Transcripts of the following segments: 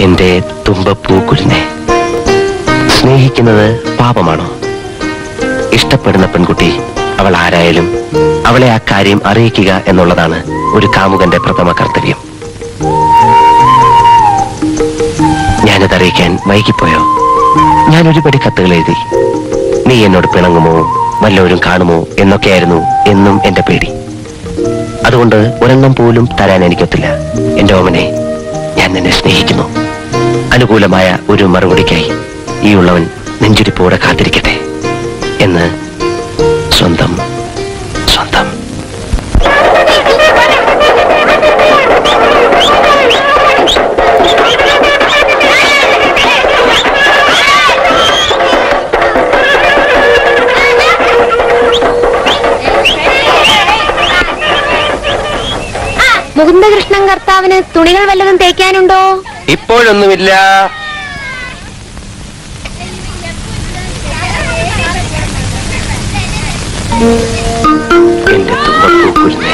എന്റെ തുമ്പപ്പൂക്കുലിനെ സ്നേഹിക്കുന്നത് പാപമാണോ? ഇഷ്ടപ്പെടുന്ന പെൺകുട്ടി അവൾ ആരായാലും അവളെ ആ കാര്യം അറിയിക്കുക എന്നുള്ളതാണ് ഒരു കാമുകന്റെ പ്രഥമ കർത്തവ്യം. ഞാനത് അറിയിക്കാൻ വൈകിപ്പോയോ? ഞാൻ ഒരുപടി കത്തുകൾ എഴുതി. നീ എന്നോട് പിണങ്ങുമോ വല്ലവരും കാണുമോ എന്നൊക്കെയായിരുന്നു എന്നും എന്റെ പേടി. അതുകൊണ്ട് ഒരെണ്ണം പോലും തരാൻ എനിക്കൊത്തില്ല. എന്റെ ഓമനെ ഞാൻ നിന്നെ സ്നേഹിക്കുന്നു. അനുകൂലമായ ഒരു മറുപടിക്കായി ഈ ഉള്ളവൻ നെഞ്ചിരിപ്പോടെ കാത്തിരിക്കട്ടെ. മുകുന്ദകൃഷ്ണൻ കർത്താവിന് തുണികൾ വല്ലതും തേക്കാനുണ്ടോ? ഇപ്പോഴൊന്നുമില്ല. എന്റെ തുമ്പപ്പൂക്കുരുന്നേ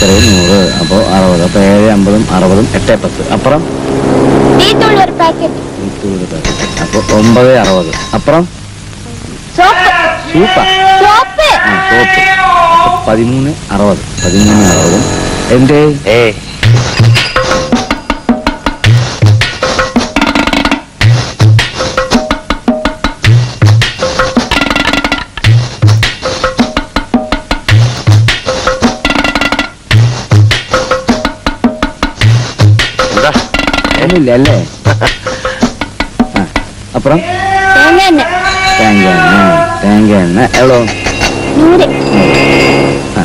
നൂറ് ചക്കര നൂറ് അപ്പോൾ അറുപത്. അപ്പോൾ ഏഴ് അമ്പതും അറുപതും എട്ട് പത്ത്. അപ്പുറം? അപ്പോൾ ഒമ്പത് അറുപത്. അപ്പുറം? സോപ്പ് സൂപ്പ പതിമൂന്ന് അറുപത്. പതിമൂന്ന് അറുപതും. എന്റെ അല്ലേ അപ്പുറം? തേങ്ങ എണ്ണ തേങ്ങ എണ്ണ തേങ്ങ എണ്ണ എവ്വളോ നൂറ്. ആ.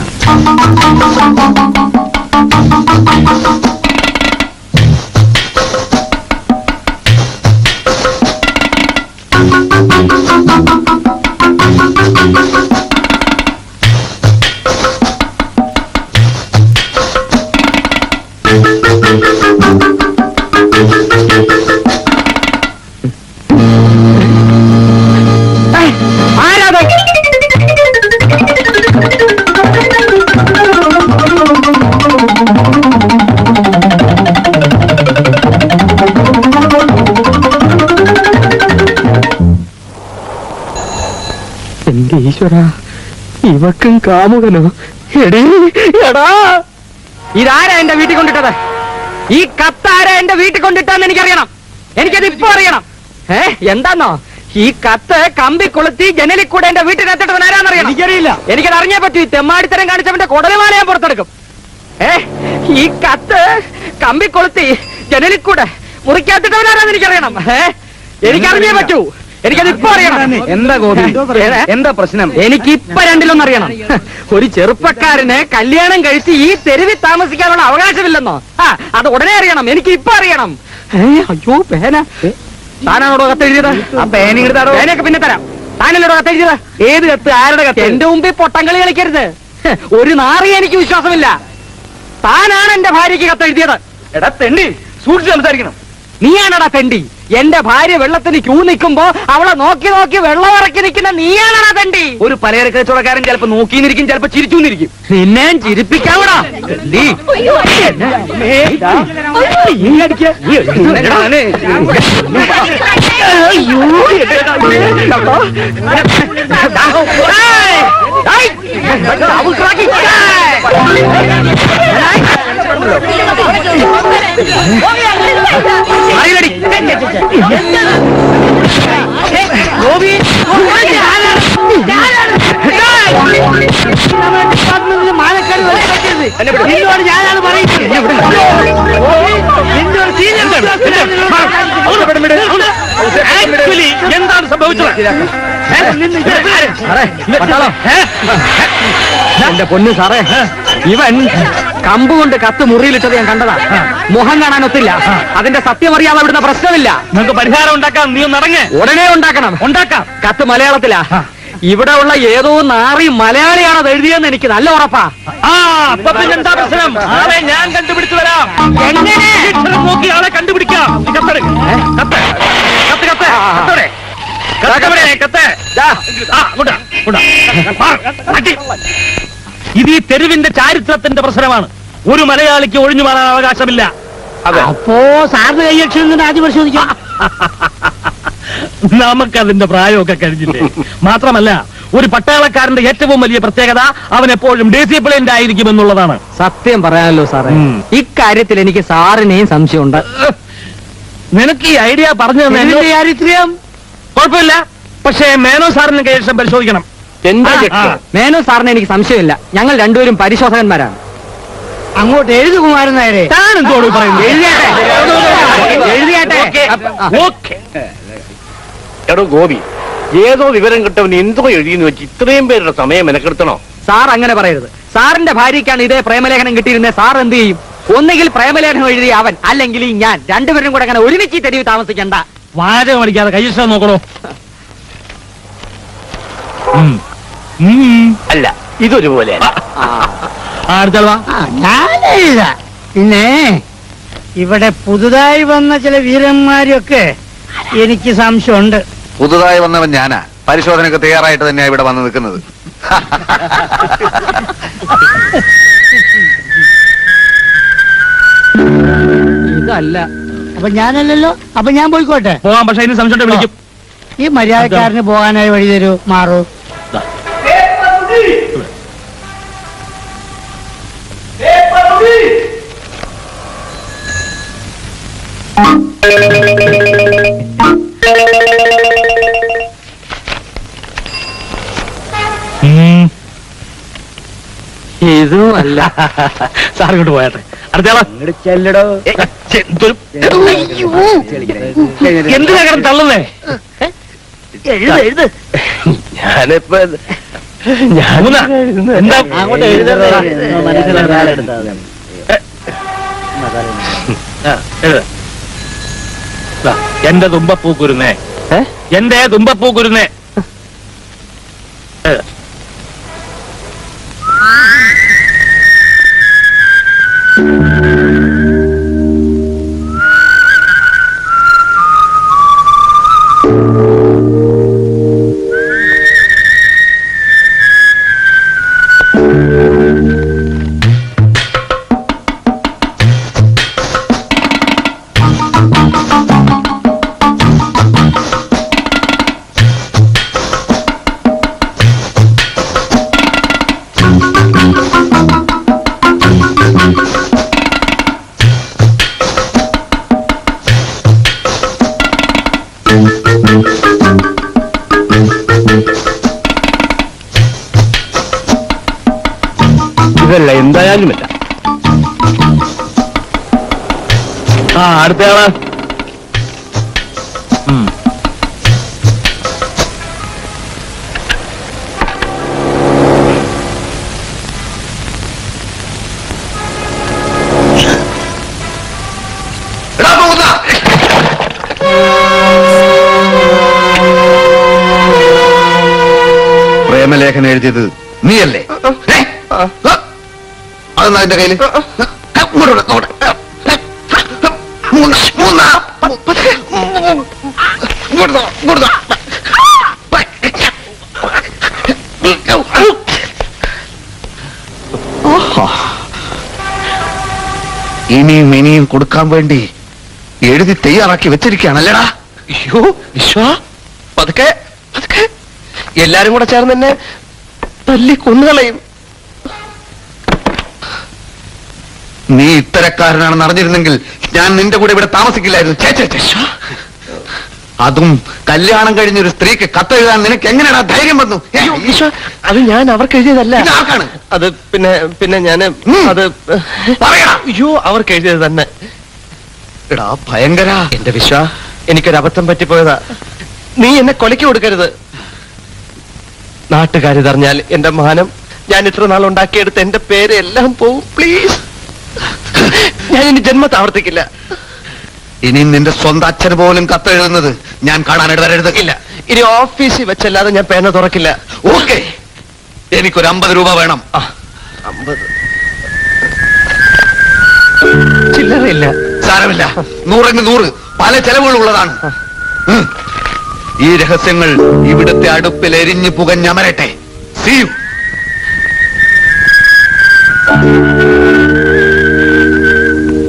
ഈശ്വര ഇവക്കും കാമുകനോ. എടേ എടാ. ഇതാരാ എന്റെ വീട്ടിൽ കൊണ്ടിട്ടത്? ഈ കത്താരാ എന്റെ വീട്ടിൽ കൊണ്ടിട്ടെന്ന് എനിക്കറിയണം. എനിക്കത് ഇപ്പൊ അറിയണം. ഏ എന്താന്നോ? ഈ കത്ത് കമ്പി കൊളുത്തി ജനലിൽ കൂടെ എന്റെ വീട്ടിനകത്തിട്ടവൻ ആരാന്നറിയണം എനിക്കറിയില്ല. എനിക്കത് അറിഞ്ഞേ പറ്റൂ. ഈ തെമ്മാടിത്തരം കാണിച്ചവന്റെ കുടലുമാല ഞാൻ പുറത്തെടുക്കും. ഏ ഈ കത്ത് കമ്പി കൊളുത്തി ജനലിൽ കൂടെ മുറിക്കകത്തിട്ടവൻ ആരാന്ന് എനിക്കറിയണം. ഏ എനിക്കറിഞ്ഞേ പറ്റൂ. എനിക്കത് ഇപ്പൊ അറിയണം. എന്താ ഗോപി? എന്താ പ്രശ്നം? എനിക്ക് ഇപ്പൊ രണ്ടിലൊന്നും അറിയണം. ഒരു ചെറുപ്പക്കാരന് കല്യാണം കഴിച്ച് ഈ തെരുവിൽ താമസിക്കാനുള്ള അവകാശമില്ലെന്നോ? ആ അത് ഉടനെ അറിയണം. എനിക്ക് ഇപ്പൊ അറിയണം അയ്യോ പേന. താനാണോടോ കത്തെഴുതിയത്? ആ പേന ഇങ്ങട് താടോ. പേനയൊക്കെ പിന്നെ തരാം. താനല്ലോടോ കത്തെഴുതിയത്? ഏത് കത്ത്? ആരുടെ കത്ത്? എന്റെ മുമ്പിൽ പൊട്ടങ്കളി കളിക്കരുത്. ഒരു നാറി എനിക്ക് വിശ്വാസമില്ല. താനാണ് എന്റെ ഭാര്യയ്ക്ക് കത്തെഴുതിയത്. എടാ തെണ്ടി. സൂക്ഷിച്ച് സംസാരിക്കണം. നീയാണടാ തെണ്ടി. എന്റെ ഭാര്യ വെള്ളത്തിന് ക്യൂ നിൽക്കുമ്പോ അവളെ നോക്കി നോക്കി വെള്ളം ഇറക്കി നിൽക്കുന്ന നീയാണോ തണ്ടി. ഒരു പലചരക്ക് കച്ചവടക്കാരൻ ചിലപ്പോ നോക്കിന്നിരിക്കും ചിലപ്പോ ചിരിച്ചുന്നിരിക്കും. നിന്നെ ചിരിപ്പിക്കാവടാ. അറിയില്ലടി ഗോപി മാനക്കാട് വലിയ പറ്റരുത് എന്നോട് ഞാനാണ് പറയുന്നത്. എന്റെ ഒരു സീനിയർ ആക്ച്വലി എന്താണ് സംഭവിച്ചത്. എന്റെ പൊന്നു സാറേ ഇവൻ കമ്പ് കൊണ്ട് കത്ത് മുറിയിലിട്ടത് ഞാൻ കണ്ടതാ. മുഖം കാണാൻ ഒത്തില്ല. അതിന്റെ സത്യം അറിയാതെ അവിടുന്ന് പ്രശ്നമില്ല. നിങ്ങൾക്ക് പരിഹാരം ഉണ്ടാക്കാം. നീ ഇറങ്ങ്. ഉടനെ ഉണ്ടാക്കണം. ഉണ്ടാക്കാം. കത്ത് മലയാളത്തിലാ. ഇവിടെ ഉള്ള ഏതോ നാറി മലയാളിയാണ് അത് എഴുതിയെന്ന് എനിക്ക് നല്ല ഉറപ്പാ. ആ അപ്പൊ പിന്നെ എന്താ പ്രശ്നം? ആളെ ഞാൻ കണ്ടുപിടിച്ചു വരാം. എങ്ങനെ? നോക്കി ആളെ കണ്ടുപിടിക്കാം നീ കത്തെടുക്ക്. കത്ത് കത്ത് കത്ത് കത്തോടെ കത്ത്. ഇത് ഈ തെരുവിന്റെ ചാരിത്രത്തിന്റെ പ്രശ്നമാണ് ഒരു മലയാളിക്ക് ഒഴിഞ്ഞു മാറാൻ അവകാശമില്ല. അപ്പോ സാറിന് കൈയക്ഷരം ആദ്യം പരിശോധിക്കാം? നമുക്കതിന്റെ പ്രായമൊക്കെ കഴിഞ്ഞില്ലേ? മാത്രമല്ല ഒരു പട്ടാളക്കാരന്റെ ഏറ്റവും വലിയ പ്രത്യേകത അവൻ എപ്പോഴും ഡിസിപ്ലിൻഡ് ആയിരിക്കും എന്നുള്ളതാണ്. സത്യം പറയാനല്ലോ സാറേ. ഇക്കാര്യത്തിൽ എനിക്ക് സാറിനെയും സംശയമുണ്ട്. നിനക്ക് ഈ ഐഡിയ പറഞ്ഞു തന്നെ കുഴപ്പമില്ല. പക്ഷേ മേനോ സാറിന് കേസം പരിശോധിക്കണം. എന്താ ചെക്ക്? മേനോ സാറിന് എനിക്ക് സംശയമില്ല. ഞങ്ങൾ രണ്ടുപേരും പരിശോധകന്മാരാണ്. അങ്ങോട്ട് എഴുതു കുമാരൻ നേരെ പറയുന്നത്? എഴുതിയാട്ടെ. എഴുതിയാട്ടെ. ഓക്കേ. എടോ ഗോപി ഏതോ വിവരം കിട്ടവൻ എന്തോ എഴുതിയെന്ന് വെച്ച് ഇത്രയും പേരുടെ സമയം മെനക്കെടുത്തണോ? സാർ അങ്ങനെ പറയരുത്. സാറിന്റെ ഭാര്യയ്ക്കാണ് ഇതേ പ്രേമലേഖനം കിട്ടിയിരുന്നത് സാർ എന്ത് ചെയ്യും? ഒന്നുകിൽ പ്രേമലേഖനം എഴുതിയ അവൻ അല്ലെങ്കിൽ ഈ ഞാൻ. രണ്ടുപേരും കൂടെ അങ്ങനെ ഒരുമിച്ച് തെരുവ് താമസിക്കണ്ട. വാചകം അടിക്കാതെ കൈ നോക്കണോ. അല്ല ഇതൊരുപോലെ പിന്നെ ഇവിടെ പുതുതായി വന്ന ചില വീരന്മാരൊക്കെ എനിക്ക് സംശയമുണ്ട്. പുതുതായി വന്നവൻ ഞാനാ. പരിശോധനയ്ക്ക് തയ്യാറായിട്ട് തന്നെയാ ഇവിടെ വന്ന് നിൽക്കുന്നത്. ഇതല്ല. അപ്പൊ ഞാനല്ലല്ലോ? അപ്പൊ ഞാൻ പോയിക്കോട്ടെ? പോവാം പക്ഷെ സംശയം വിളിക്കും. ഈ മര്യാദക്കാരന് പോകാനായി വഴി തരൂ മാറൂ. ഇതും അല്ല സാർ ഇങ്ങോട്ട് പോയാട്ടെ. അടുത്തയാളാ ചെല്ലടോ. എന്ത് കിടന്ന് തള്ളുന്നേ? എഴുത് എഴുത്. ഞാനിപ്പോ. എന്താ? അങ്ങോട്ട് എഴുതണ്ട. ആ, എഴുത്. ദാ, എന്റെ തുമ്പപ്പൂക്കുരുന്നേ ഏ? എന്റെ തുമ്പപ്പൂക്കുരുന്നേ എഴുത്. ഇതല്ല എന്തായാലുമില്ല ആ അടുത്തയാൾ പ്രേമലേഖനം എഴുതിയത് നീയല്ലേ? അതെന്നാ എന്റെ. ഇനിയും ഇനിയും കൊടുക്കാൻ വേണ്ടി എഴുതി തയ്യാറാക്കി വെച്ചിരിക്കുകയാണല്ലേടാ? അയ്യോ വിശ്വാ. പതുക്കെ പതുക്കെ. എല്ലാരും കൂടെ ചേർന്ന് തന്നെ തല്ലി കൊന്നുകളയും. നീ ഇത്തരക്കാരനാണെന്ന് അറിഞ്ഞിരുന്നെങ്കിൽ ഞാൻ നിന്റെ കൂടെ ഇവിടെ താമസിക്കില്ലായിരുന്നു. അതും കല്യാണം കഴിഞ്ഞ ഒരു സ്ത്രീക്ക് കത്തെഴുതാൻ നിനക്ക് എങ്ങനെയാണ് ധൈര്യം വന്നു? അത് ഞാൻ അവർക്ക് എഴുതിയതല്ല. ആർക്കാണ്? അത് പിന്നെ പിന്നെ ഞാൻ അത്. അയ്യോ അവർക്ക് എഴുതിയത് തന്നെ. എടാ ഭയങ്കര. എന്റെ വിശ്വ എനിക്കൊരു അബദ്ധം പറ്റിപ്പോയതാ. നീ എന്നെ കൊലയ്ക്ക് കൊടുക്കരുത്. നാട്ടുകാരിതറിഞ്ഞാൽ എന്റെ മാനം ഞാൻ ഇത്ര നാൾ ഉണ്ടാക്കിയെടുത്ത എന്റെ പേര് എല്ലാം പോവും. പ്ലീസ് ഞാൻ ഇനി ജന്മത്തെ ആവർത്തിക്കില്ല. ഇനി നിന്റെ സ്വന്തം അച്ഛൻ പോലും കത്തെഴുതുന്നത് ഞാൻ കാണാനായിട്ട് വരരുത് ഇനി ഓഫീസിൽ വെച്ചല്ലാതെ ഞാൻ പേന തുറക്കില്ല. ഓക്കെ. എനിക്കൊരു അമ്പത് രൂപ വേണം. അമ്പത്. ചില്ലറയില്ല. സാരമില്ല. നൂറെങ്കിൽ നൂറ്. പല ചെലവുകളുള്ളതാണ്. ഉള്ളതാണ് ഈ രഹസ്യങ്ങൾ ഇവിടുത്തെ അടുപ്പിൽ എരിഞ്ഞു പുകഞ്ഞമരട്ടെ. See you